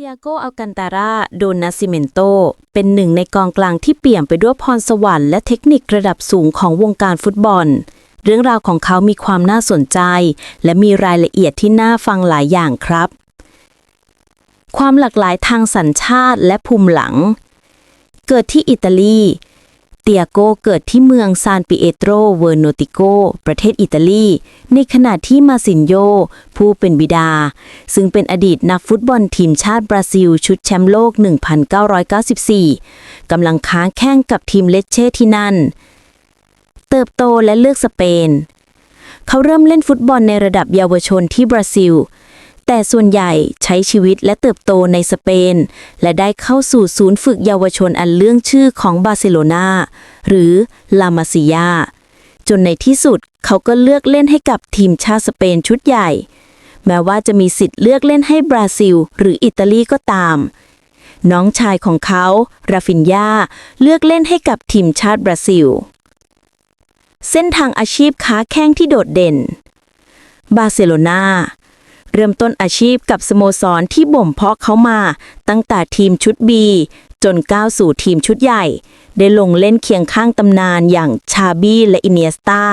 ตียโกอัลกันตาราโดนาซิเมนโต เป็นหนึ่งในกองกลางที่เปี่ยมไปด้วยพรสวรรค์และเทคนิคระดับสูงของวงการฟุตบอล เรื่องราวของเขามีความน่าสนใจ และมีรายละเอียดที่น่าฟังหลายอย่างครับ ความหลากหลายทางสัญชาติและภูมิหลัง เกิดที่อิตาลี ตียโกเกิดที่เมืองซานปิเอโตรเวอร์โนติโก ประเทศอิตาลี ในขณะที่มาซินโย ผู้เป็นบิดา ซึ่งเป็นอดีตนักฟุตบอลทีมชาติบราซิล ชุดแชมป์โลก 1994 กำลังค้างแข่งกับทีมเลเช่ที่นั่น เติบโตและเลือกสเปน เขาเริ่มเล่นฟุตบอลในระดับเยาวชนที่บราซิล แต่ส่วนใหญ่ใช้ชีวิตและเติบโตในสเปน และได้เข้าสู่ศูนย์ฝึกเยาวชนอันเลื่องชื่อของบาร์เซโลนาหรือลามาซิยาจนในที่สุดเขาก็เลือกเล่นให้กับทีมชาติสเปนชุดใหญ่ แม้ว่าจะมีสิทธิ์เลือกเล่นให้บราซิล หรืออิตาลีก็ตาม น้องชายของเขาราฟินยาเลือกเล่นให้กับทีมชาติบราซิล เส้นทางอาชีพค้าแข้งที่โดดเด่น บาร์เซโลนา ริ่มต้นอาชีพกับสโมสรที่บ่มเพาะเขามา ตั้งแต่ทีมชุดบีจนก้าวสู่ทีมชุดใหญ่ ได้ลงเล่นเคียงข้างตำนานอย่างชาบี้และอินเนียสตา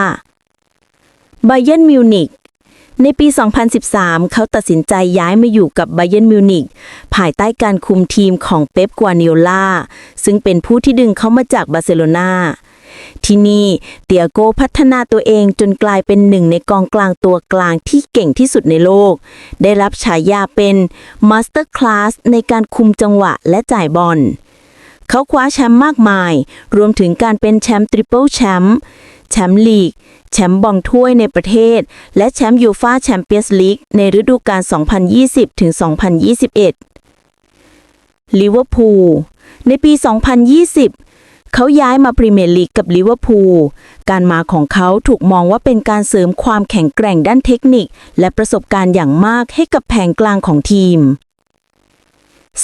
ไบเยนมิวนิกในปี 2013 เขาตัดสินใจย้ายมาอยู่กับไบเยนมิวนิกภายใต้การคุมทีมของเป๊ปกัวเนียล่าซึ่งเป็นผู้ที่ดึงเขามาจากบาร์เซโลนา ที่นี่เตียโกพัฒนาตัวเองจนกลายเป็นหนึ่งในกองกลางตัวกลางที่เก่งที่สุดในโลก ได้รับฉายาเป็นมาสเตอร์คลาสในการคุมจังหวะและจ่ายบอลเขาคว้าแชมป์มากมาย รวมถึงการเป็นแชมป์ทริปเปิลแชมป์แชมป์ลีก แชมป์บอลถ้วยในประเทศ และแชมป์ยูฟาแชมเปี้ยนส์ลีกในฤดูกาล 2020-2021 ลิเวอร์พูล ในปี 2020 เขาย้ายมาพรีเมียร์ลีกกับลิเวอร์พูล การมาของเขาถูกมองว่าเป็นการเสริมความแข็งแกร่งด้านเทคนิค และประสบการณ์อย่างมากให้กับแผงกลางของทีม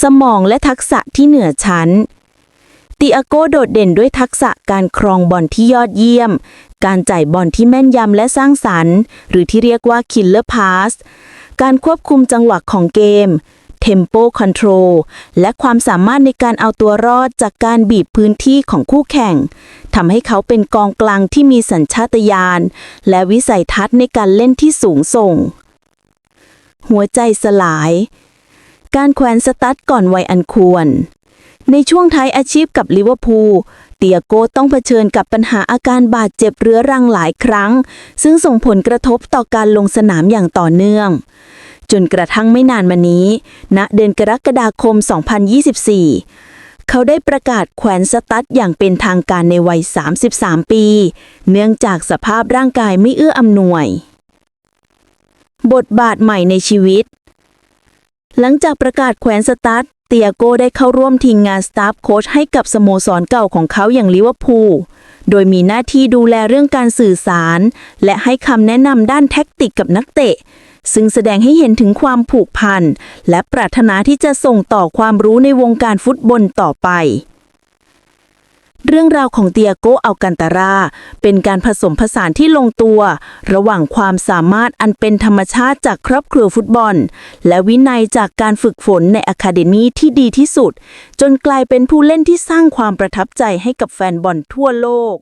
สมองและทักษะที่เหนือชั้นติอาโกโดดเด่นด้วยทักษะการครองบอลที่ยอดเยี่ยม การจ่ายบอลที่แม่นยำและสร้างสรรค์ หรือที่เรียกว่า Killer Pass การควบคุมจังหวะของเกม Tempo Control และความสามารถในการเอาตัวรอดจากการบีบพื้นที่ของคู่แข่งทำให้เขาเป็นกองกลางที่มีสัญชาตญาณและวิสัยทัศน์ในการเล่นที่สูงส่ง หัวใจสลาย การแขวนสตั๊ดก่อนวัยอันควร ในช่วงท้ายอาชีพกับลิเวอร์พูลเตียโกต้องเผชิญกับปัญหาอาการบาดเจ็บเรื้อรังหลายครั้ง ซึ่งส่งผลกระทบต่อการลงสนามอย่างต่อเนื่อง จนกระทั่งไม่นานมานี้ณเดือนกรกฎาคม 2024 เขาได้ประกาศแขวนสตั๊ดอย่างเป็นทางการในวัย 33 ปี เนื่องจากสภาพร่างกายไม่เอื้ออำนวย บทบาทใหม่ในชีวิต หลังจากประกาศแขวนสตั๊ดเตียโกได้เข้าร่วมทีมงานสตาฟโค้ชให้กับสโมสรเก่าของเขาอย่างลิเวอร์พูล โดยมีหน้าที่ดูแลเรื่องการสื่อสาร และให้คำแนะนำด้านแท็กติกกับนักเตะ ซึ่งแสดงให้เห็นถึงความผูกพัน และปรารถนาที่จะส่งต่อความรู้ในวงการฟุตบอลต่อไป เรื่องราวของเตียโกอัลกันตารา เป็นการผสมผสานที่ลงตัว ระหว่างความสามารถอันเป็นธรรมชาติจากครอบครัวฟุตบอล และวินัยจากการฝึกฝนในอะคาเดมีที่ดีที่สุด จนกลายเป็นผู้เล่นที่สร้างความประทับใจให้กับแฟนบอลทั่วโลก